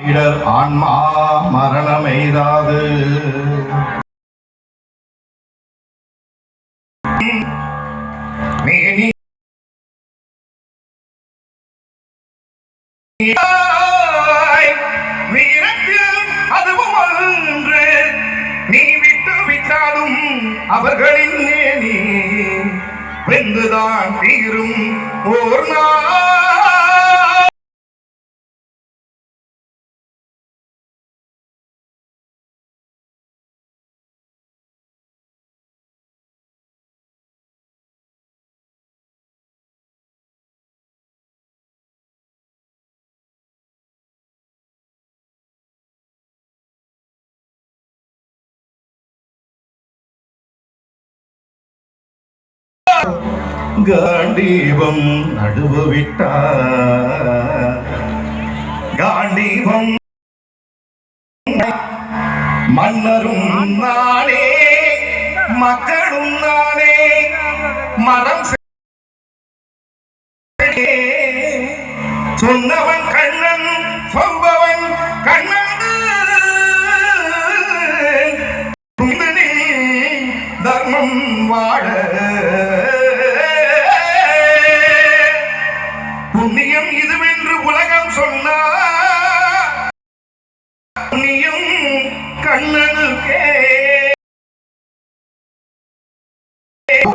இடர் ஆன்மா மரணம் எய்தாது வீரத்தில் அதுவும் ஒன்று. நீ விட்டு விட்டாலும் அவர்களின் நேனி வெந்துதான் தீரும் ஓர் நாள். காண்டீபம் நடுவு விட்டார் காண்டீபம் மன்னரும் நானே மக்களும் நானே மரம் சொன்னவன் கண்ணன் சொல்பவன் கண்ணன் தர்மம் வாழ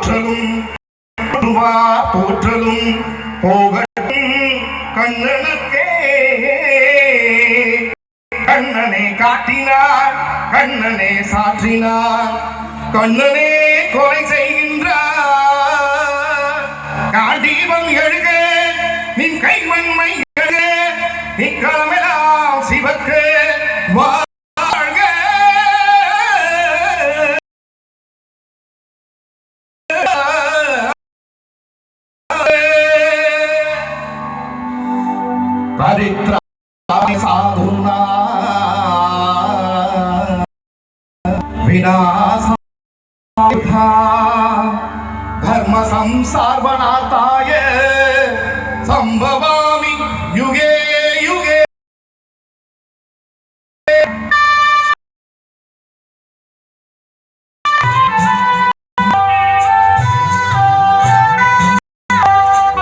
போற்றலும் போற்றுவா போற்றலும் போகட்டும் கண்ணனுக்கே. கண்ணனை காட்டினார் கண்ணனே சாற்றினார் கண்ணனே கொலை செய்கின்றார். காண்டீபம் எழுக நின் கைவன்மை எழுக நிக்காமெல்லாம் சிவக்கு வா పరిత్రాని సాధునా. వినాశ ధర్మ సంసార్వనాథాయ